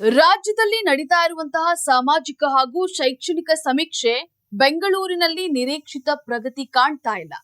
ರಾಜ್ಯದಲ್ಲಿ ನಡೀತಾ ಇರುವಂತಹ ಸಾಮಾಜಿಕ ಹಾಗೂ ಶೈಕ್ಷಣಿಕ ಸಮೀಕ್ಷೆ ಬೆಂಗಳೂರಿನಲ್ಲಿ ನಿರೀಕ್ಷಿತ ಪ್ರಗತಿ ಕಾಣ್ತಾ ಇಲ್ಲ.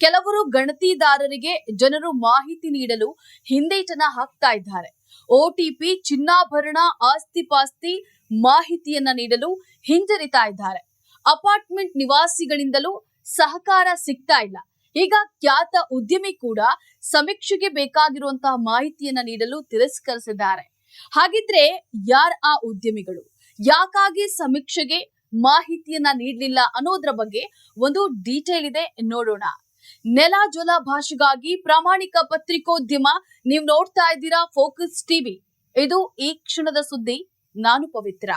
ಕೆಲವರು ಗಣತಿದಾರರಿಗೆ ಜನರು ಮಾಹಿತಿ ನೀಡಲು ಹಿಂದೇಟನ ಹಾಕ್ತಾ ಇದ್ದಾರೆ. ಒಟಿಪಿ ಚಿನ್ನಾಭರಣ ಆಸ್ತಿ ಪಾಸ್ತಿ ಮಾಹಿತಿಯನ್ನ ನೀಡಲು ಹಿಂಜರಿತಾ ಇದ್ದಾರೆ. ಅಪಾರ್ಟ್ಮೆಂಟ್ ನಿವಾಸಿಗಳಿಂದಲೂ ಸಹಕಾರ ಸಿಗ್ತಾ ಇಲ್ಲ. ಈಗ ಖ್ಯಾತ ಉದ್ಯಮಿ ಕೂಡ ಸಮೀಕ್ಷೆಗೆ ಬೇಕಾಗಿರುವಂತಹ ಮಾಹಿತಿಯನ್ನ ನೀಡಲು ತಿರಸ್ಕರಿಸಿದ್ದಾರೆ. ಹಾಗಿದ್ರೆ ಯಾರ್ ಆ ಉದ್ಯಮಿಗಳು? ಯಾಕಾಗಿ ಸಮೀಕ್ಷೆಗೆ ಮಾಹಿತಿಯನ್ನ ನೀಡಲಿಲ್ಲ ಅನ್ನೋದ್ರ ಬಗ್ಗೆ ಒಂದು ಡೀಟೇಲ್ ಇದೆ ನೋಡೋಣ. ನೆಲ ಜಲ ಭಾಷೆಗಾಗಿ ಪ್ರಾಮಾಣಿಕ ಪತ್ರಿಕೋದ್ಯಮ ನೀವು ನೋಡ್ತಾ ಇದ್ದೀರಾ ಫೋಕಸ್ ಟಿವಿ ಇದು ಈ ಕ್ಷಣದ ಸುದ್ದಿ. ನಾನು ಪವಿತ್ರ.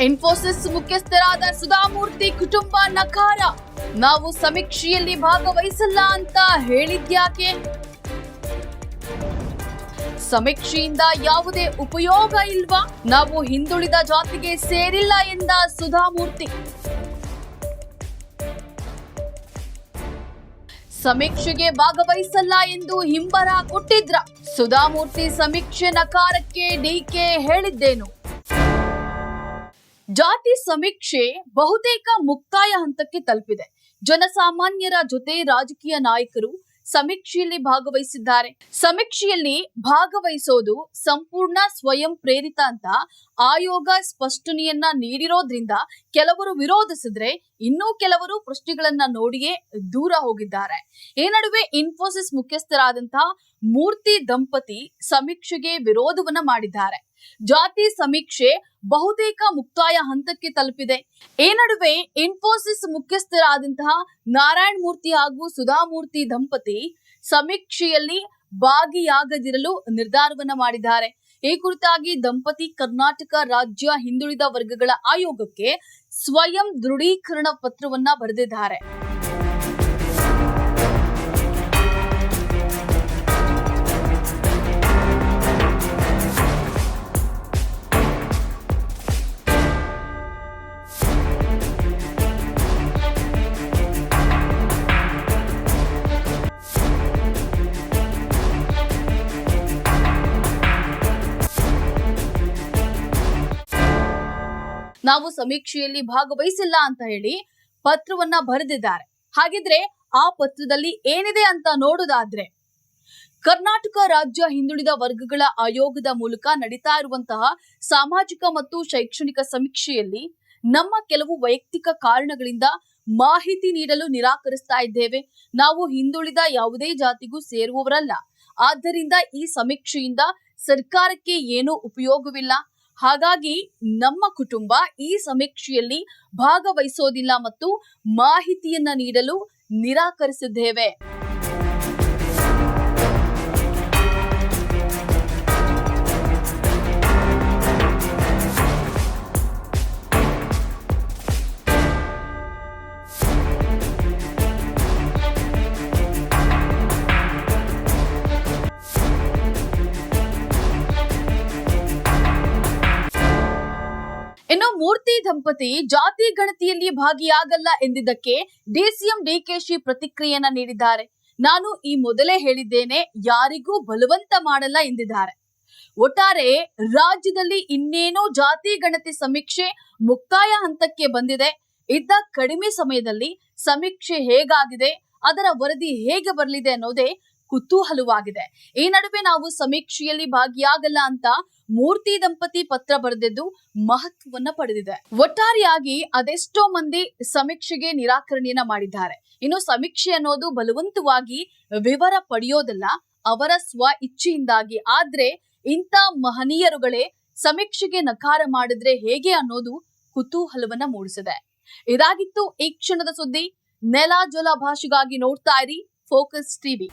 ಇನ್ಫೋಸಿಸ್ ಮುಖ್ಯಸ್ಥರಾದ ಸುಧಾಮೂರ್ತಿ ಕುಟುಂಬ ನಕಾರ. ನಾವು ಸಮೀಕ್ಷೆಯಲ್ಲಿ ಭಾಗವಹಿಸಲ್ಲ ಅಂತ ಹೇಳಿದ್ಯಾಕೆ? ಸಮೀಕ್ಷೆಯಿಂದ ಯಾವುದೇ ಉಪಯೋಗ ಇಲ್ವಾ? ನಾವು ಹಿಂದುಳಿದ ಜಾತಿಗೆ ಸೇರಿಲ್ಲ ಎಂದ ಸುಧಾಮೂರ್ತಿ. ಸಮೀಕ್ಷೆಗೆ ಭಾಗವಹಿಸಲ್ಲ ಎಂದು ಹಿಂಬರ ಕೊಟ್ಟಿದ್ರ. ಸುಧಾಮೂರ್ತಿ ಸಮೀಕ್ಷೆ ನಕಾರಕ್ಕೆ ಡಿಕೆ ಹೇಳಿದ್ದೇನು? ಜಾತಿ ಸಮೀಕ್ಷೆ ಬಹುತೇಕ ಮುಕ್ತಾಯ ಹಂತಕ್ಕೆ ತಲುಪಿದೆ. ಜನಸಾಮಾನ್ಯರ ಜೊತೆ ರಾಜಕೀಯ ನಾಯಕರು ಸಮೀಕ್ಷೆಯಲ್ಲಿ ಭಾಗವಹಿಸಿದ್ದಾರೆ. ಸಮೀಕ್ಷೆಯಲ್ಲಿ ಭಾಗವಹಿಸೋದು ಸಂಪೂರ್ಣ ಸ್ವಯಂ ಪ್ರೇರಿತ ಅಂತ ಆಯೋಗ ಸ್ಪಷ್ಟನೆಯನ್ನ ನೀಡಿರೋದ್ರಿಂದ ಕೆಲವರು ವಿರೋಧಿಸಿದ್ರೆ ಇನ್ನೂ ಕೆಲವರು ಪ್ರಶ್ನೆಗಳನ್ನ ನೋಡಿಯೇ ದೂರ ಹೋಗಿದ್ದಾರೆ. ಈ ನಡುವೆ ಇನ್ಫೋಸಿಸ್ ಮುಖ್ಯಸ್ಥರಾದಂತಹ ಮೂರ್ತಿ ದಂಪತಿ ಸಮೀಕ್ಷೆಗೆ ವಿರೋಧವನ್ನ ಮಾಡಿದ್ದಾರೆ. ಜಾತಿ ಸಮೀಕ್ಷೆ ಬಹುತೇಕ ಮುಕ್ತಾಯ ಹಂತಕ್ಕೆ ತಲುಪಿದೆ. ಈ ನಡುವೆ ಇನ್ಫೋಸಿಸ್ ಮುಖ್ಯಸ್ಥರಾದಂತಹ ನಾರಾಯಣ ಮೂರ್ತಿ ಹಾಗೂ ಸುಧಾಮೂರ್ತಿ ದಂಪತಿ ಸಮೀಕ್ಷೆಯಲ್ಲಿ ಭಾಗಿಯಾಗದಿರಲು ನಿರ್ಧಾರವನ್ನ ಮಾಡಿದ್ದಾರೆ. ಈ ಕುರಿತಾಗಿ ದಂಪತಿ ಕರ್ನಾಟಕ ರಾಜ್ಯ ಹಿಂದುಳಿದ ವರ್ಗಗಳ ಆಯೋಗಕ್ಕೆ ಸ್ವಯಂ ದೃಢೀಕರಣ ಪತ್ರವನ್ನ ಬರೆದಿದ್ದಾರೆ. ನಾವು ಸಮೀಕ್ಷೆಯಲ್ಲಿ ಭಾಗವಹಿಸಿಲ್ಲ ಅಂತ ಹೇಳಿ ಪತ್ರವನ್ನ ಬರೆದಿದ್ದಾರೆ. ಹಾಗಿದ್ರೆ ಆ ಪತ್ರದಲ್ಲಿ ಏನಿದೆ ಅಂತ ನೋಡೋದಾದ್ರೆ, ಕರ್ನಾಟಕ ರಾಜ್ಯ ಹಿಂದುಳಿದ ವರ್ಗಗಳ ಆಯೋಗದ ಮೂಲಕ ನಡೀತಾ ಇರುವಂತಹ ಸಾಮಾಜಿಕ ಮತ್ತು ಶೈಕ್ಷಣಿಕ ಸಮೀಕ್ಷೆಯಲ್ಲಿ ನಮ್ಮ ಕೆಲವು ವೈಯಕ್ತಿಕ ಕಾರಣಗಳಿಂದ ಮಾಹಿತಿ ನೀಡಲು ನಿರಾಕರಿಸ್ತಾ ಇದ್ದೇವೆ. ನಾವು ಹಿಂದುಳಿದ ಯಾವುದೇ ಜಾತಿಗೂ ಸೇರುವವರಲ್ಲ. ಆದ್ದರಿಂದ ಈ ಸಮೀಕ್ಷೆಯಿಂದ ಸರ್ಕಾರಕ್ಕೆ ಏನೂ ಉಪಯೋಗವಿಲ್ಲ. ಹಾಗಾಗಿ ನಮ್ಮ ಕುಟುಂಬ ಈ ಸಮೀಕ್ಷೆಯಲ್ಲಿ ಭಾಗವಹಿಸೋದಿಲ್ಲ ಮತ್ತು ಮಾಹಿತಿಯನ್ನ ನೀಡಲು ನಿರಾಕರಿಸಿದ್ದೇವೆ. ಇನ್ನು ಮೂರ್ತಿ ದಂಪತಿ ಜಾತಿ ಗಣತಿಯಲ್ಲಿ ಭಾಗಿಯಾಗಲ್ಲ ಎಂದಿದ್ದಕ್ಕೆ ಡಿಸಿಎಂ ಡಿಕೆಶಿ ಪ್ರತಿಕ್ರಿಯೆಯನ್ನ ನೀಡಿದ್ದಾರೆ. ನಾನು ಈ ಮೊದಲೇ ಹೇಳಿದ್ದೇನೆ, ಯಾರಿಗೂ ಬಲವಂತ ಮಾಡಲ್ಲ ಎಂದಿದ್ದಾರೆ. ಒಟ್ಟಾರೆ ರಾಜ್ಯದಲ್ಲಿ ಇನ್ನೇನೋ ಜಾತಿ ಗಣತಿ ಸಮೀಕ್ಷೆ ಮುಕ್ತಾಯ ಹಂತಕ್ಕೆ ಬಂದಿದೆ. ಇದ್ದ ಕಡಿಮೆ ಸಮಯದಲ್ಲಿ ಸಮೀಕ್ಷೆ ಹೇಗಾಗಿದೆ, ಅದರ ವರದಿ ಹೇಗೆ ಬರಲಿದೆ ಅನ್ನೋದೇ ಕುತೂಹಲವಾಗಿದೆ ಈ ನಡುವೆ ನಾವು ಸಮೀಕ್ಷೆಯಲ್ಲಿ ಭಾಗಿಯಾಗಲ್ಲ ಅಂತ ಮೂರ್ತಿ ದಂಪತಿ ಪತ್ರ ಬರೆದಿದ್ದು ಮಹತ್ವವನ್ನ ಪಡೆದಿದೆ. ಒಟ್ಟಾರೆಯಾಗಿ ಅದೆಷ್ಟೋ ಮಂದಿ ಸಮೀಕ್ಷೆಗೆ ನಿರಾಕರಣೆಯನ್ನ ಮಾಡಿದ್ದಾರೆ. ಇನ್ನು ಸಮೀಕ್ಷೆ ಅನ್ನೋದು ಬಲವಂತವಾಗಿ ವಿವರ ಪಡೆಯೋದಲ್ಲ, ಅವರ ಸ್ವ ಇಚ್ಛೆಯಿಂದಾಗಿ. ಆದ್ರೆ ಇಂಥ ಮಹನೀಯರುಗಳೇ ಸಮೀಕ್ಷೆಗೆ ನಕಾರ ಮಾಡಿದ್ರೆ ಹೇಗೆ ಅನ್ನೋದು ಕುತೂಹಲವನ್ನ ಮೂಡಿಸಿದೆ. ಇದಾಗಿತ್ತು ಈ ಕ್ಷಣದ ಸುದ್ದಿ. ನೆಲ ಜಲ ಭಾಷೆಗಾಗಿ ನೋಡ್ತಾ ಇರಿ, ಫೋಕಸ್ ಟಿವಿ.